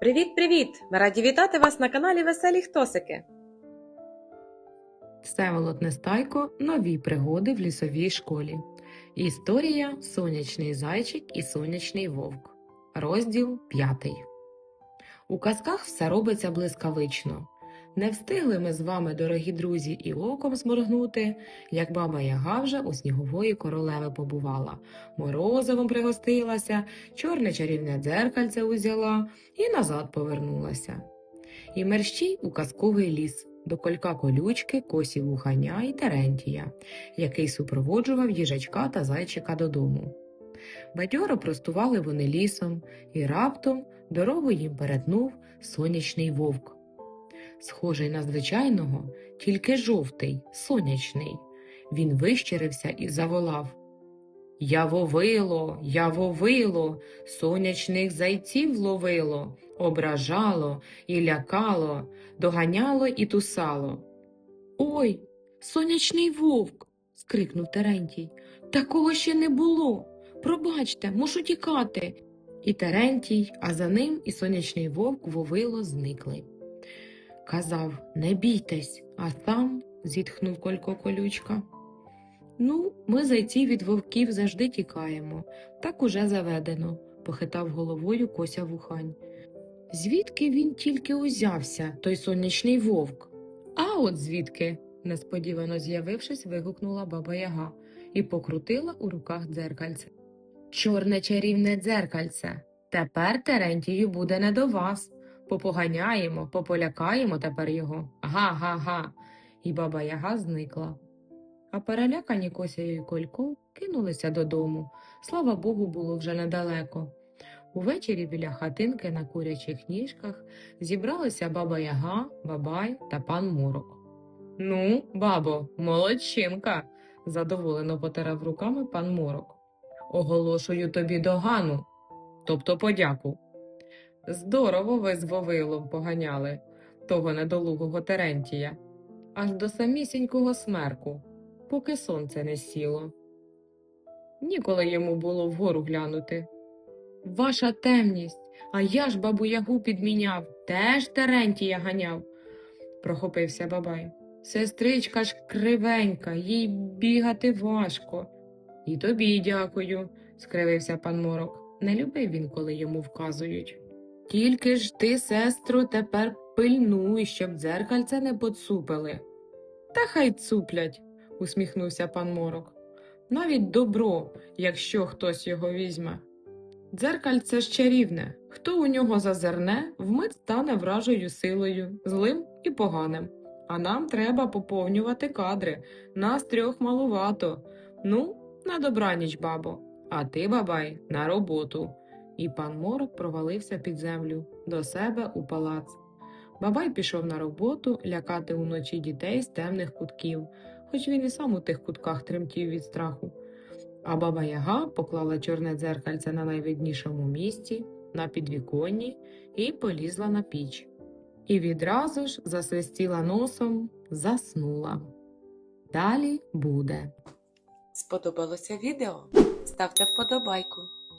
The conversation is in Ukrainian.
Привіт-привіт! Ми раді вітати вас на каналі Веселі Хтосики. Всеволод Нестайко Нові пригоди в лісовій школі. Історія Сонячний зайчик і сонячний вовк. Розділ 5. У казках все робиться блискавично. Не встигли ми з вами, дорогі друзі, і оком зморгнути, як баба Яга вже у снігової королеви побувала, морозивом пригостилася, чорне чарівне дзеркальце узяла і назад повернулася. І мерщій у казковий ліс, до колька колючки, косі вуханя і Терентія, який супроводжував їжачка та зайчика додому. Бадьоро простували вони лісом, і раптом дорогу їм перетнув сонячний вовк. Схожий на звичайного, тільки жовтий, сонячний. Він вищерився і заволав. Я вовило, я вовило, сонячних зайців ловило, ображало і лякало, доганяло і тусало. Ой, сонячний вовк. скрикнув Терентій. Такого ще не було. Пробачте, мушу тікати. І Терентій, а за ним і сонячний вовк вовило зникли. Казав, не бійтесь, а сам, зітхнув Колько колючка. Ну, ми зайці від вовків завжди тікаємо, так уже заведено, похитав головою Кося вухань. Звідки він тільки узявся, той сонячний вовк? А от звідки? несподівано з'явившись, вигукнула баба Яга і покрутила у руках дзеркальце. Чорне чарівне дзеркальце. Тепер Терентію буде не до вас. Попоганяємо, пополякаємо тепер його. Га-га-га. І баба Яга зникла. А перелякані Кося і Колько кинулися додому. Слава Богу, було вже недалеко. Увечері біля хатинки на курячих ніжках зібралися баба Яга, бабай та пан Морок. Ну, бабо, молодчинка, задоволено потирав руками пан Морок. Оголошую тобі догану, тобто подяку. Здорово ви з Вовилом поганяли того недолугого Терентія, аж до самісінького смерку, поки сонце не сіло. Ніколи йому було вгору глянути. Ваша темність, а я ж бабу ягу підміняв, теж Терентія ганяв, прохопився бабай. Сестричка ж кривенька, їй бігати важко. І тобі дякую, скривився пан Морок. Не любив він, коли йому вказують. Тільки ж ти, сестру, тепер пильнуй, щоб дзеркальце не поцупили. Та хай цуплять, усміхнувся пан Морок. Навіть добро, якщо хтось його візьме. Дзеркальце ж чарівне, хто у нього зазирне, вмить стане вражою силою, злим і поганим. А нам треба поповнювати кадри, нас трьох малувато. Ну, на добраніч, бабо, а ти, бабай, на роботу. І пан Морок провалився під землю до себе у палац. Бабай пішов на роботу лякати уночі дітей з темних кутків, хоч він і сам у тих кутках тремтів від страху. А баба Яга поклала чорне дзеркальце на найвиднішому місці, на підвіконні, і полізла на піч. І відразу ж засвистіла носом, заснула. Далі буде. Сподобалося відео? Ставте вподобайку